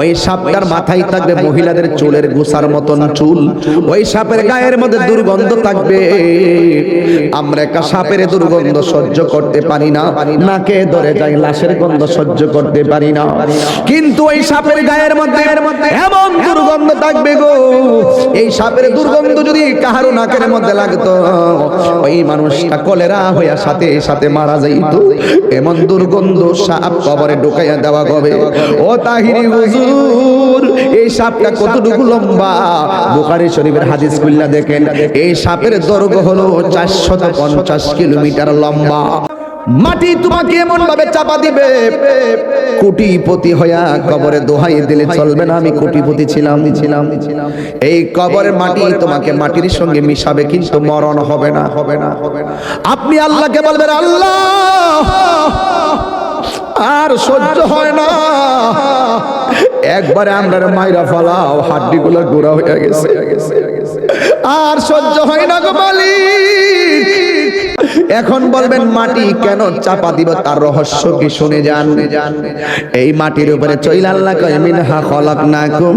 ওই সাপটার মাথায় থাকবে মহিলাদের চুলের গোসার মতন চুল। ওই সাপের গায়ের মধ্যে দুর্গন্ধ থাকবে। আমরা একটা সাপের দুর্গন্ধ সহ্য করতে পারি না। নাকে ধরে যাই লাশের গন্ধ সহ্য করতে পারি না। কিন্তু ওই সাপের গায়ের মধ্যে এমন দুর্গন্ধ থাকবে গো। এই সাপের দুর্গন্ধ যদি কাহারো নাকের মধ্যে লাগতো ওই মানুষটা কলেরা হইয়া সাথে সাথে মারা যাইতো। এমন দুর্গন্ধ সাপ কবরে ঢুকাইয়া দেওয়া হবে ও তাহিরি হুজুর, এই সাপটা কতটুকু লম্বা? বুখারী শরীফের হাদিস কুল্লা দেখেন, এই সাপের দৈর্ঘ্য হলো চারশত পঞ্চাশ কিলোমিটার লম্বা। মাটি তোমাকে এমন ভাবে চাপা দিবে, কোটিপতি হইয়া কবরে দোহাই দিলে চলবে না, আমি কোটিপতি ছিলাম। ছিলাম এই কবরের মাটি তোমাকে মাটির সঙ্গে মিশাবে, কিন্তু মরণ হবে না হবে না হবে না। আপনি আল্লাহকে বলবেন, আল্লাহ, আর সহ্য হয় না। একবারে আমরা মাইরা ফালাও হাড্ডিগুলো গোড়া হয়ে গেছে। আর সহ্য হয় না গো মালিক এখন বলবেন, মাটি কেন চাপা দিব? তার রহস্য কি শুনে যান? এই মাটির উপরে চইল আল্লাহ কয়, মিনহা খলাকনাকুম।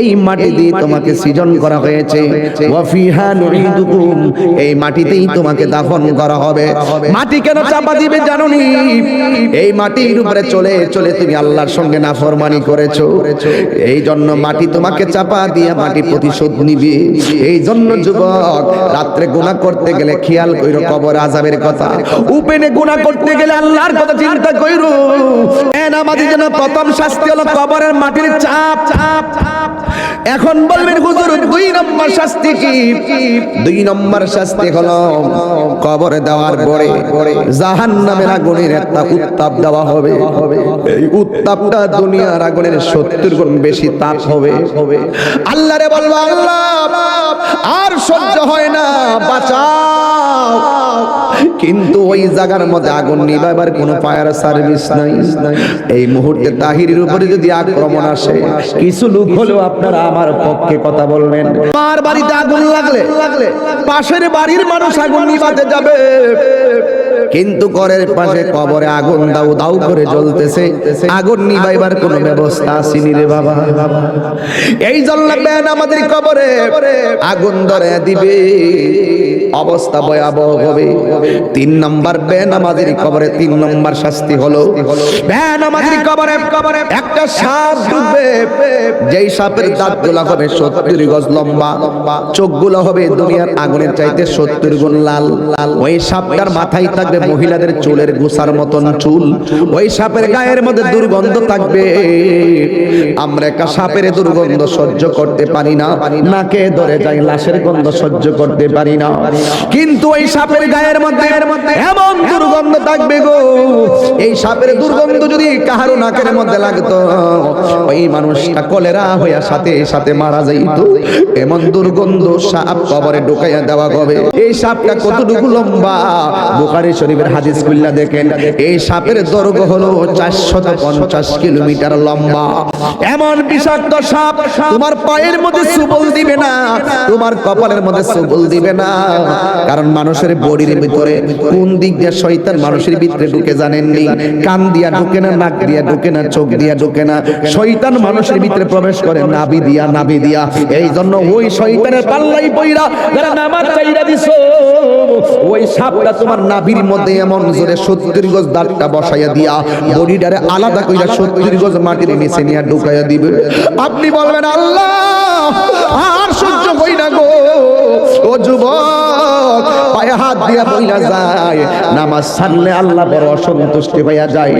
এই মাটি দিয়ে তোমাকে সৃজন করা হয়েছে। ওয়া ফিহা নুইদুকুম এই মাটিতেই তোমাকে দাফন করা হবে। মাটি কেন চাপা দিবে জানোনি? এই মাটির উপরে চলে চলে তুমি আল্লাহর সঙ্গে নাফরমানি করেছ। এই জন্য মাটি তোমাকে চাপা দিয়ে মাটি প্রতিশোধ নিবে। এই জন্য যুবক, রাত্রে গুনাহ করতে গেলে খেয়াল কইরো, কবর আজাবের কথা। উপেনে গুনাহ করতে গেলে আল্লাহর কথা চিন্তা কইরো। এন আমাদের জন্য প্রথম শাস্তি হলো কবরের মাটির চাপ। চাপ চাপ এখন বলবেন, হুজুর, দুই নম্বর শাস্তি কি? দুই নম্বর শাস্তি হলো কবর দেওয়ার পরে জাহান্নামের আগুনের একটা উত্তাপ দেওয়া হবে। এই উত্তাপটা দুনিয়ার আগুনের সত্তর গুণ বেশি তাপ হবে। আল্লাহরে বলব, আল্লাহ, আর সহ্য হয় না বাঁচাও কিন্তু ওই জায়গার মধ্যে আগুন নিবাবার কোনো ফায়ার সার্ভিস নাই। এই মুহূর্তে তাহিরের উপরে যদি আক্রমণ আসে, কিছু লোক হলেও আপনারা আমার পক্ষে কথা বলবেন। আমার বাড়িতে আগুন লাগলে, পাশের বাড়ির মানুষ আগুন নিবাতে যাবে। কিন্তু ঘরের পাশে কবরে আগুন দাউ দাউ করে জ্বলতেছে। আগুন নিবাইবার কোনো ব্যবস্থা আসেনি রে বাবা। এই জন্য বেন আমাদের কবরে আগুন ধরে দিবে। অবস্থা ভয়াবহ হবে। তিন নম্বর বেন আমাদের কবরে তিন নম্বর শাস্তি হলো। বেন আমাদের কবরে কবরে একটা সাপ ঢুকবে। যেই সাপের দাঁতগুলো হবে সত্তর গজ লম্বা। চোখ চোখগুলো হবে দুনিয়ার আগুনের চাইতে সত্তর গুণ লাল লাল। ওই সাপটার মাথায় থাকবে মহিলাদের চুলের গোসার মতন চুল, ওই সাপের গায়ের মধ্যে দুর্গন্ধ থাকবে। আমরা একটা সাপের দুর্গন্ধ সহ্য করতে পারি না, নাকে ধরে যাই লাশের গন্ধ সহ্য করতে পারি না। কিন্তু ওই সাপের গায়ের মধ্যে এমন দুর্গন্ধ থাকবে গো। এই সাপের দুর্গন্ধ যদি কাহারো নাকের মধ্যে লাগতো, ওই মানুষটা কলেরা হইয়া সাথে সাথে মারা যাইত। এমন দুর্গন্ধ সাপ কবরে ঢুকাইয়া দেওয়া হবে। এই সাপটা কতটুকু লম্বা বুখারী শরীফের হাদিস কুল্লা দেখেন। এই সাপের দৈর্ঘ্য হলো চারশত পঞ্চাশ কিলোমিটার লম্বা। এমন বিষাক্ত সাপ তোমার পায়ের মধ্যে সুবল দিবে না, তোমার কপালের মধ্যে সুবল দিবে না। কারণ মানুষের বডির ভিতরে কোন দিক দিয়ে শয়তান মানুষের ভিতরে ঢুকে জানেননি? কান দিয়া ঢুকে না, নাক দিয়া ঢুকে না, চোখ দিয়া ঢুকে না। শয়তান মানুষের ভিতরে প্রবেশ করে নাভি দিয়া নাভি দিয়া। এই জন্য ওই শয়তানের পাল্লাই পইরা যারা নামাজ চাইরা দিছো, ওই সাপটা তোমার নাভির মধ্যে এমন জোরে সত্তর গজ দাঁতটা বসাইয়া দিয়া বডিটারে আলাদা কইরা সত্তর গজ মাটির নিচে নিয়ে ঢুকাইয়া দিবে। আপনি বলবেন, আল্লাহ আর সহ্য হই না গো। ও যুবক, পায়ে হাত বইলা যায়। নামাজ আল্লাহ বড় অসন্তুষ্টি হইয়া যায়।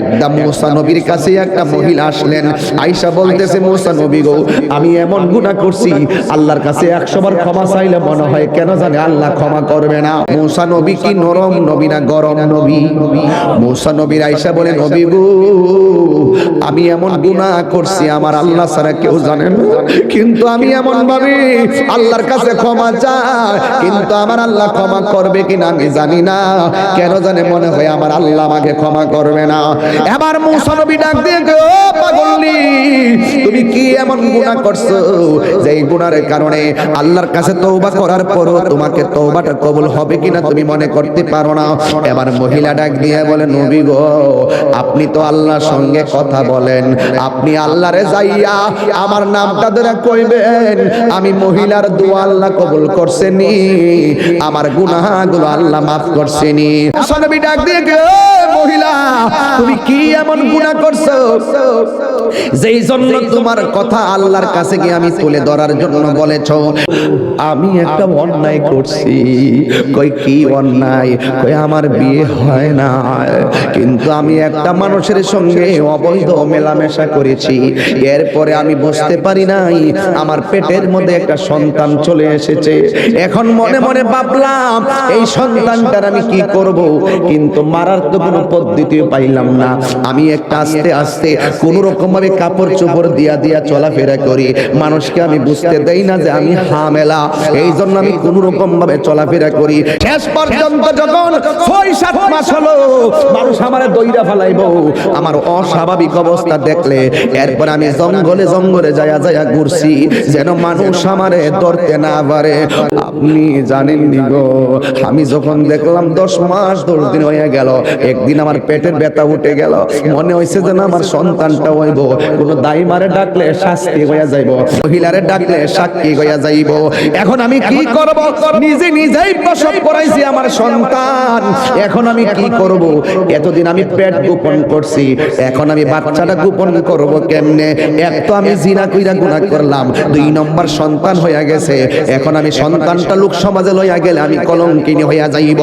একদম নবীর কাছে একটা মহিলা আসলেন। আইসা বলতেছে নবী গো, আমি এমন করছি, আল্লাহর কাছে একশো বার ক্ষমা চাইলে মনে হয় কেন জানে আল্লাহ ক্ষমা করবে না। মুসা নবী কি নরম নবী না গরম নবী? মুসা নবীর আইসা বলে, নবী গো, আমি এমন গুনাহ করছি, আমার আল্লাহ ছাড়া কেউ জানে না। কিন্তু আমি এমন ভাবি, আল্লাহর কাছে ক্ষমা চাই, কিন্তু আমার আল্লাহ ক্ষমা করবে কিনা আমি জানি না। কেন জানে মনে হয় আমার আল্লাহ আমাকে ক্ষমা করবে না। এবার মুসা নবী ডাক দিয়ে ও পাগলি তুমি কি এমন গুনাহ করছ যেই গুনার কারণে আল্লাহর কাছে তওবা করার পরও তোমাকে তওবাটা কবুল হবে কিনা তুমি মনে করতে পারো না? এবার মহিলা ডাক দিয়ে বলে, নবী গো, আপনি তো আল্লাহর সঙ্গে কথা বলেন। আপনি আল্লাহরে যাইয়া আমার নামটা ধরে কইবেন। আমি মহিলার দোয়া আল্লাহ কবুল করছেনি। আমার গুনাহগুলো আল্লাহ মাফ করছেনি। সনবি ডাক দিয়ে মহিলা, তুমি কি এমন গুনাহ করছ? যেই জন্য তোমার কথা আল্লাহর কাছে গিয়ে আমি তুলে ধরার জন্য বলেছ আমি একটা অন্যায় করছি। কই কি অন্যায়? কই আমার বিয়ে হয় না? কিন্তু আমি একটা মানুষের সঙ্গে অবৈধ মেলামেশা করেছি। এরপরে আমি বুঝতে পারি নাই আমার পেটের মধ্যে একটা সন্তান চলে এসেছে। এখন মনে মনে ভাবলাম এই সন্তানটার আমি কি করব? কিন্তু মারার তো কোনো পদ্ধতিও পাইলাম না। আমি একটা আস্তে আস্তে কোন রকম ভাবে কাপড় চোপড় দিয়া দিয়া চলাফেরা করি। মানুষকে আমি বুঝতে দেই না যে আমি হামেলা। এই জন্য আমি কোন রকম ভাবে চলাফেরা করি। শেষ পর্যন্ত যখন ছয়, সাত মাস হলো, মানুষ আমারে দইরা ফেলাইবো। আমার অস্বাভাবিক অবস্থা দেখলে, এরপর আমি জঙ্গলে জঙ্গলে যায়া যায়া ঘুরছি, যেন মানুষ আমারে ধরতে না পারে। আপনি জানেন নি গো, আমি যখন দেখলাম দশ মাস, দশ দিন হয়ে গেল, একদিন আমার পেটের ব্যথা উঠে গেল। মনে হয়েছে যেন আমার সন্তানটা হইব। কোনো দাই মারে ডাকলে শাস্তি হইয়া যাইব। মহিলারে ডাকলে সাক্ষী হইয়া যাইব। এখন আমি কি করব? নিজে নিজেই প্রসব করাইছি আমার সন্তান। এখন আমি কি করব? এতদিন আমি পেট গোপন করছি। এখন আমি বাচ্চাটা গোপন করব কেমনে? এক তো আমি জিনা কইরা গুনাহ করলাম। দুই নম্বর সন্তান হইয়া গেছে। এখন আমি সন্তানটা লোক সমাজে লইয়া গেলে আমি কলঙ্কিনী হইয়া যাইব।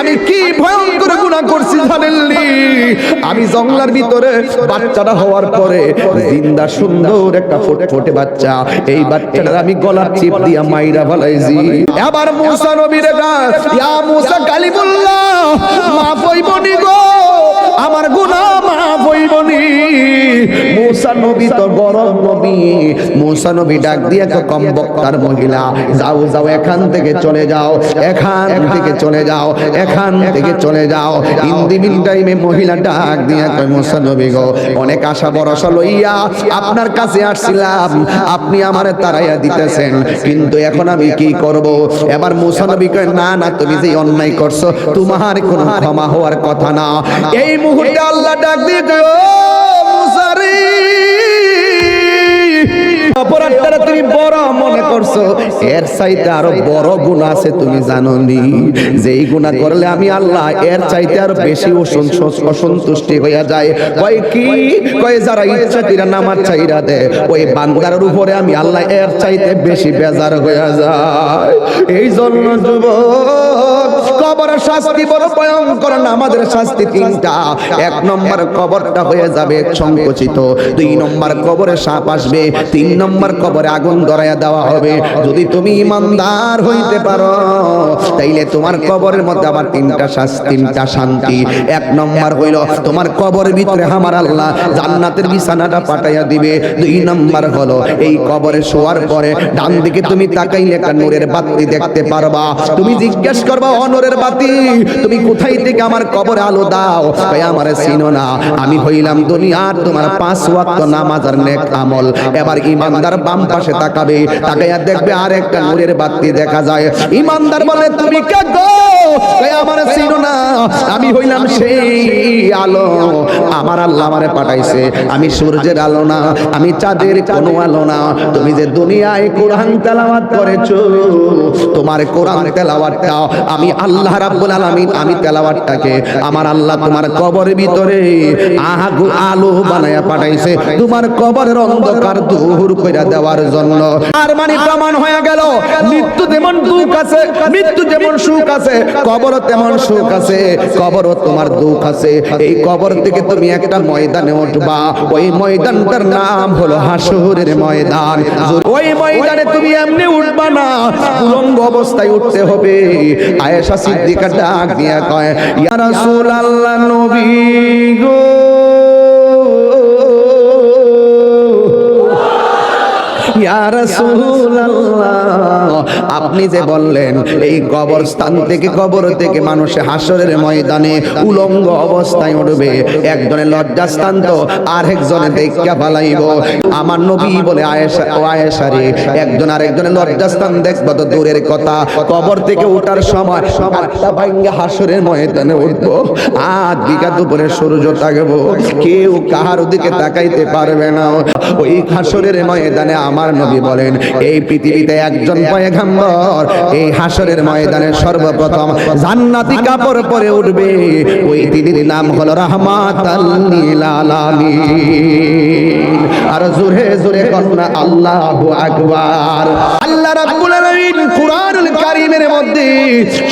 আমি কি ভয়ঙ্কর গুনাহ করছি জানেননি? আমি জঙ্গলার ভিতরে বাচ্চাটা হওয়ার পরে জিন্দা সুন্দর একটা ফুটফুটে বাচ্চা। এই বাচ্চাটার আমি গলার চিপ দিয়া মাইরা ভালাইছি এবার মুসা নবীর ইয়া মুসা কালিমুল্লাহ, মাফ হইবনি গো, আমার গুনাহ মুসা নবী তো নবী। মুসা নবী ডাক দিয়ে তো কম বক্তার মহিলা, যাও যাও, এখান থেকে চলে যাও, এখান থেকে চলে যাও, এখান থেকে চলে যাও। ইন দি মিন টাইমে মহিলা ডাক দিয়ে কয়, মুসা নবী গো, অনেক আশা লইয়া আপনার কাছে আসছিলাম, আপনি আমারে তারাইয়া দিতেছেন, কিন্তু এখন আমি কি করব? এবার মুসা নবী কয়, না না, তুমি যে অন্যায় করছ, তোমার কোনো ক্ষমা হওয়ার কথা না। এই মুহূর্তে আল্লাহ ডাক দিয়ে এর চাইতে আরও আমি আল্লাহ, এর চাইতে বেশি অসন্তুষ্টি যায়। কয় যারা চাইরা দে ওই উপরে আমি আল্লাহ, এর চাইতে বেশি বেজার হইয়া যায়। এই জন্য যুবক কবরের শাস্তি বড় ভয়ঙ্কর আমাদের শাস্তি তিনটা। এক নম্বর কবরটা হয়ে যাবে সংকুচিত। দুই নম্বর কবরে সাপ আসবে। তিন নম্বর কবরে আগুন ধরাইয়া দেওয়া হবে। যদি তুমি ইমানদার হইতে পারো, তাইলে তোমার কবরের মধ্যে তিনটা শাস্তি, তিনটা শান্তি। এক নম্বর হইল, তোমার ভিতরে আমার আল্লাহ জান্নাতের বিছানাটা পাঠাইয়া দিবে। দুই নম্বর হলো, এই কবরে শোয়ার পরে ডান দিকে তুমি তাকাইলে একটা নূরের বাতি দেখতে পারবা। তুমি জিজ্ঞেস করবা অনরের বাতি তুমি কোথায় থেকে আমার কবরে আলো দাও? কই আমারে চিনো না। আমি হইলাম দুনিয়ার তোমার পাঁচ ওয়াক্ত নামাজ আর নেক আমল। এবার ইমানদার বাম পাশে তাকাবে, তাকাইয়া দেখবে আর একটা নূরের বাতি দেখা যায়। ইমানদার বলে, তুমি কে গো? কই আমারে চিনো না। আমি হইলাম সেই আলো। আমার আল্লাহ আমারে পাঠাইছে। আমি সূর্যের আলো না, আমি চাঁদের কোনো আলো না। তুমি যে দুনিয়ায় কোরআন তেলাওয়াত করেছ, তোমার কোরআন তেলাওয়াতটা আমি আল্লাহ রাব্বুল আলামিন, আমি তেলাওয়াতটাকে আমার আল্লাহ তোমার কবরের ভিতরে আহাগু আলো বানায়া পাঠাইছে, তোমার কবরের অন্ধকার দূর কইরা দেওয়ার জন্য। আর মানে প্রমাণ হয়ে গেল, মৃত্যু যেমন দুঃখ আছে, মৃত্যু যেমন সুখ আছে কবর তেমন সুখ আছে, কবরও তোমার দুঃখ আছে। এই কবর থেকে তুমি একটা ময়দানে উঠবা, ওই ময়দানটার নাম হলো হাসুরের ময়দান। ওই ময়দানে তুমি এমনি না। উলঙ্গ অবস্থায় উঠতে হবে। আয়েশা সিদ্দিকা ডাক দিয়া কয় ইয়া রাসূলুল্লাহ নবী গো। আপনি যে বললেন এই কবরস্থান থেকে কবর থেকে মানুষে হাসরের ময়দানে উলঙ্গ অবস্থায় উঠবে। একজনে লজ্জাস্থান তো আর একজনে দেখা পালাইব আমার নবী বলে আয়েশা ও আয়েশা রে একজন আর একজনের লজ্জাস্থান দেখব তো দূরের কথা। কবর থেকে ওঠার সময় হাতটা ভাঙ্গে হাসরের ময়দানে উঠবো। আজ বিঘা দুপুরে সূর্য থাকব কেউ কাহার দিকে তাকাইতে পারবে না। ওই হাসরের ময়দানে আমার নবী বলেন, এই পৃথিবীতে একজন পয়গাম্বর এই হাসরের ময়দানে সর্বপ্রথম জান্নাতি কাপড় পরে উঠবে। ওই দিদির নাম হলো রহমাত আর জোরে জোরে কন্যা আল্লাহ আকবার। আল্লাহ রাব্বুল আলামিন কুরআনুল কারীমের দি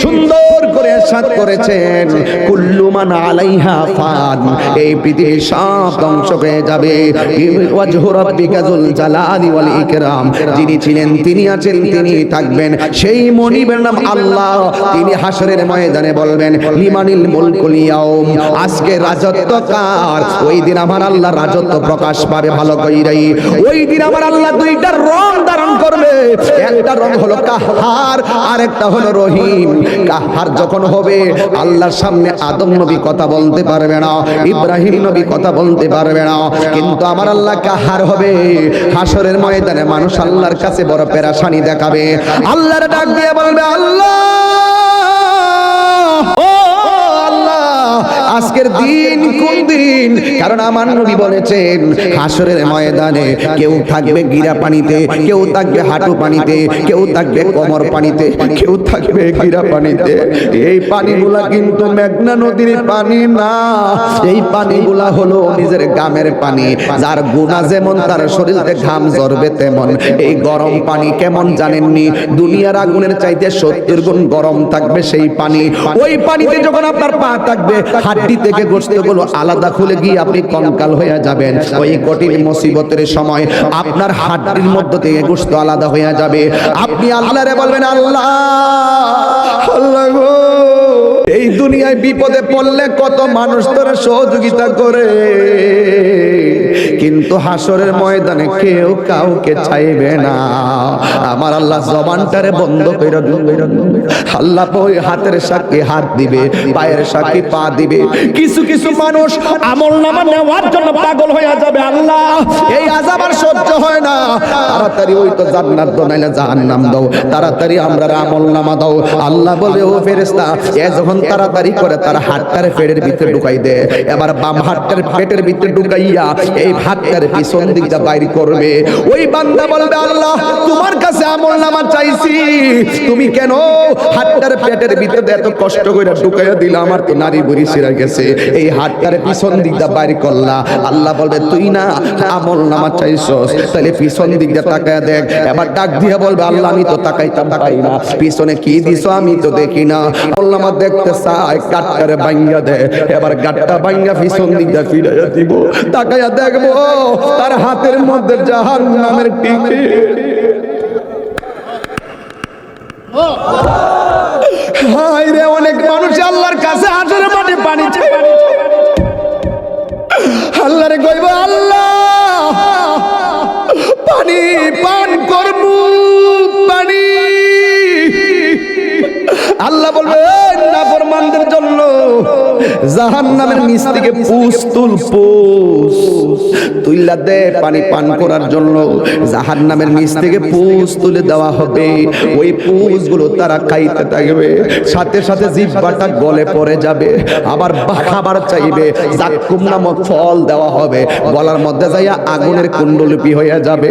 সুন্দর করে সাত করেছেন। কুল্লু মান আলাইহা ফান। এই পৃথিবী সব ধ্বংস হয়ে যাবে। ওয়াজহুরাব্বিকাজুল জালালি ওয়াল ইকরাম। যিনি ছিলেন, তিনি আছেন, তিনি থাকবেন। সেই মনিবের নাম আল্লাহ। তিনি হাসরের ময়দানে বলবেন, লিমানিল মুলকুল ইয়াউম। আজকে রাজত্ব কার? ওই দিন আমার আল্লাহ রাজত্ব প্রকাশ পাবে ভালো কইরাই। ওই দিন আমার আল্লাহ দুইটা রং ধারণ করবে। একটা রং হলো কাহার আর একটা হলো রহিম, কাহার যখন হবে, আল্লাহর সামনে আদম নবী কথা বলতে পারবে না, ইব্রাহিম নবী কথা বলতে পারবে না। কিন্তু আমার আল্লাহ কাহার হবে? হাসরের ময়দানে মানুষ আল্লাহর কাছে বড় পেরাশানি দেখাবে। আল্লাহর ডাক দিয়ে বলবে, আল্লাহ! আজকের দিন কোন দিন? কারণ আমার নবী বলেছেন, হাসরের ময়দানে কেউ থাকবে গিরা পানিতে, কেউ থাকবে হাঁটু পানিতে, কেউ থাকবে কোমর পানিতে, কেউ থাকবে গিরা পানিতে। এই পানিগুলা কিন্তু মেঘনা নদীর পানি না। এই পানিগুলা হলো নিজের গ্রামের পানি, যার গুণা যেমন তার শরীরে ঘাম জ্বরবে তেমন। এই গরম পানি কেমন জানেননি? দুনিয়ার আগুনের চাইতে সত্তর গুণ গরম থাকবে সেই পানি। ওই পানিতে যখন আপনার পা থাকবে হাড্ডি থেকে গোস্তগুলো আলাদা খুলে গিয়ে আপনি কঙ্কাল হয়ে যাবেন। ওই কঠিন মুসিবতের সময় আপনার হাড্ডির মধ্য থেকে গোস্ত আলাদা হয়ে যাবে। আপনি আল্লাহরে বলবেন, আল্লাহ আল্লাহ দুনিয়ায় বিপদে পড়লে কত মানুষ তোরা সহযোগিতা করে। কিন্তু হাসরের ময়দানে কেউ কাউকে চাইবে না। আমার আল্লাহ জবানটারে বন্ধ করে আল্লাহ ওই হাতের সাক্ষী হাত দিবে, পায়ের সাক্ষী পা দিবে। কিছু কিছু মানুষ আমল নামা নেওয়ার জন্য পাগল হয়ে যাবে আল্লাহ। এই আজাব আর সহ্য হয় না। তাড়াতাড়ি ওই তো জান্নাত দাও, নাইলে জাহান্নাম দাও। তাড়াতাড়ি আমরা আমল নামা দাও। আল্লাহ বলে, ও ফেরেশতা, এ যখন করে, তার হাতটারে পেটের ভিতরে ঢুকাই এবার বাম হাতটার পেটের ভিতরে ঢুকাইয়া এই হাতটার পিছন দিকটা বাইর করবে। ওই বান্দা বলবে, আল্লাহ, তোমার কাছে আমল নামা চাইছি। তুমি কেন হাতটার পেটের ভিতরে এত কষ্ট করে ঢুকাইয়া আমার তো নারী বুড়ি গেছে। এই হাতটার পিছন দিকটা বাইর করলা। আল্লাহ বলবে, তুই না আমল নামা চাইছস। তাহলে পিছন দিকটা তাকায়া দেখ। এবার ডাক দিয়ে বলবে, আল্লাহ, আমি তো তাকাইতাম পাই না। পিছনে কি দিছো আমি তো দেখি না। বললাম আমার দেখতে চাই গাটটারে বাইঙ্গা দে। এবার গাটটা বাইঙ্গা পিছন দিকটা ফিরাইয়া দিব। তাকাইয়া দেখব তার হাতের মধ্যে জাহান নামের টিকে। হায় রে, অনেক মানুষ আল্লাহর কাছে হাতের মাঠে পানি চাই আল্লাহরে কইব, আল্লাহ, পানি পান করব, পানি। আল্লাহ বলবে নাফরমানদের জন্য জাহান্নামের নিচ থেকে পুস তুল পুস তুইলা দে পানি পান করার জন্য। জাহান্নামের নিচ থেকে পুস তুলে দেওয়া হবে। ওই পুসগুলো তারা খাইতে থাকবে। সাথে সাথে জিহ্বাটা গলে পড়ে যাবে। আবার খাবার চাইবে, জাক্কুম নামক ফল দেওয়া হবে। গলার মধ্যে যাইয়া আগুনের কুণ্ডলিপি হয়ে যাবে।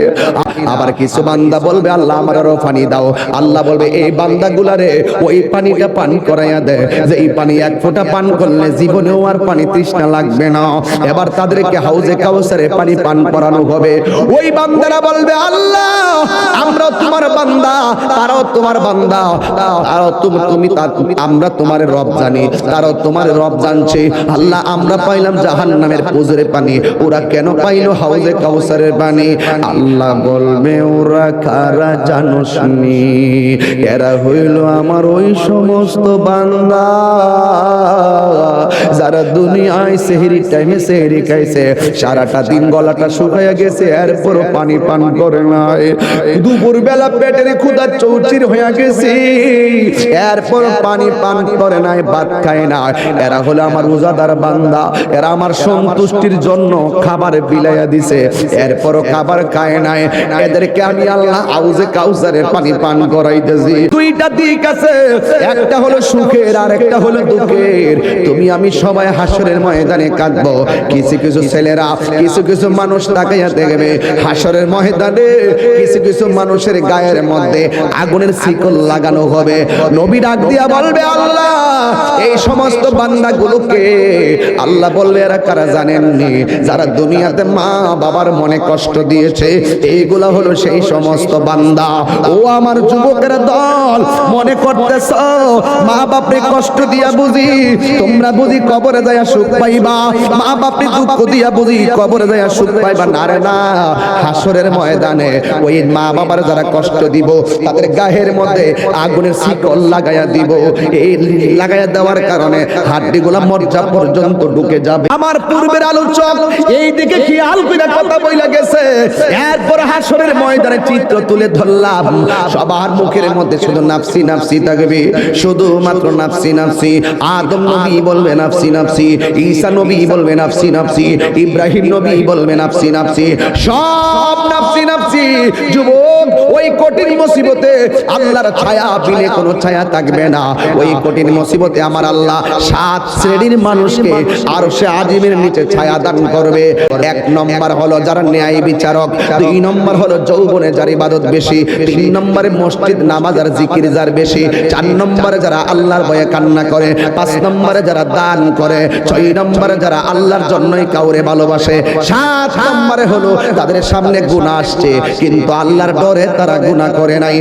আবার কিছু বান্দা বলবে, আল্লাহ আমার আরও পানি দাও। আল্লাহ বলবে, এই বান্দা গুলারে ওই পানিটা পান করাইয়া দেয়। যে এই পানি এক ফোঁটা পান করলে জীবনেও আর পানি তৃষ্ণা লাগবে না। এবার তাদেরকে হাউজে কাউসারে পানি পান করানো হবে। ওই বান্দারা বলবে, আল্লাহ, আমরা তোমার বান্দা, তারাও তোমার বান্দা। তারাও তুমি তুমি তা- আমরা তোমার রব জানি, তারাও তোমার রব জানছে। আল্লাহ, আমরা পাইলাম জাহান্নামের পুজোরে পানি। ওরা কেন পাইলো হাউজে কাউসারের পানি? আল্লাহ বলবে, ওরা কারা জানোসনি এরা হইল আমার ওই সমস্ত বান্দা। যারা দুনিয়ায় সেহরি টাইমে সেহরি খাইছে, সারাটা দিন গলাটা শুকাইয়া গেছে এরপর পানি পান করে নাই। দুপুর বেলা পেটের ক্ষুদা চৌচির হইয়া গেছে এরপর পানি পান করে নাই, ভাত খায় না এরা হলো আমার রোজাদার বান্দা, এরা আমার সন্তুষ্টির জন্য খাবার বিলাইয়া দিছে, এরপরও খাবার খায় নাই। এদেরকে আমি আল্লাহ আউজে কাউসারের পানি পান করাইতেছি। দুইটা দিক আছে একটা হলো সুখের আর একটা হলো দুঃখের। তুমি আমি সবাই হাসরের ময়দানে কাঁদবো। কিছু কিছু ছেলেরা, কিছু কিছু মানুষ তাকাইয়া দেখবে। হাসরের ময়দানে কিছু কিছু মানুষের গায়ের মধ্যে আগুনের শিকল লাগানো হবে। নবী ডাক দিয়া বলবে, আল্লাহ, এই সমস্ত বান্দাগুলোকে আল্লাহ বলবে, এরা কারা জানেননি? যারা দুনিয়াতে মা বাবার মনে কষ্ট দিয়েছে, এইগুলা হলো সেই সমস্ত বান্দা। ও আমার যুবকের দল, মনে করতেছ মা বাপরে কষ্ট দিয়া বুঝি, তোমরা বুঝি কবরে সুখ পাইবা। মা বাপরে দুঃখ দিয়া বুঝি কবরে সুখ পাইবা। না হাসরের ময়দানে ওই মা বাবার যারা কষ্ট দিব, তাদের গায়ের মধ্যে আগুনের শিকল দিব। এই দেওয়ার কারণে হাড্ডিগুলা পর্যন্ত ঢুকে যাবে। আমার পূর্বের আলোচক এই দিকে খেয়াল করে কথা বইলা গেছে। এরপর হাসরের ময়দানে চিত্র তুলে ধরলাম। সবার মুখের মধ্যে শুধু নাফসি নাফসি থাকবে শুধুমাত্র নাফসি নাফসি। আদম নবী বলবে নাফসি নাফসি। ঈসা নবী বলবে নাফসি নাফসি। ইব্রাহিম নবী বলবে নাফসি নাফসি। সব নাফসি নাফসি। যুবক, ওই কঠিন মুসিবতে আল্লাহর ছায়া বিলে কোনো ছায়া থাকবে না। ওই কঠিন মুসিবতে আমার আল্লাহ সাত শ্রেণির মানুষকে আর সে আজিমের নিচে ছায়া দান করবে। এক নম্বর হলো যারা ন্যায় বিচারক, দুই নম্বর হলো যৌবনে যার ইবাদত বেশি, তিন নম্বরে মসজিদ, নামাজ আর জিকির যার বেশি, চার নম্বরে যারা আল্লাহর ভয়ে কান্না করে, পাঁচ নম্বরে যারা দান করে, ছয় নম্বরে যারা আল্লাহর জন্যই কাউরে ভালোবাসে, সাত নম্বরে হলো তাদের সামনে গুণা আসছে, কিন্তু আল্লাহর ডরে তারা গুণা করে নাই।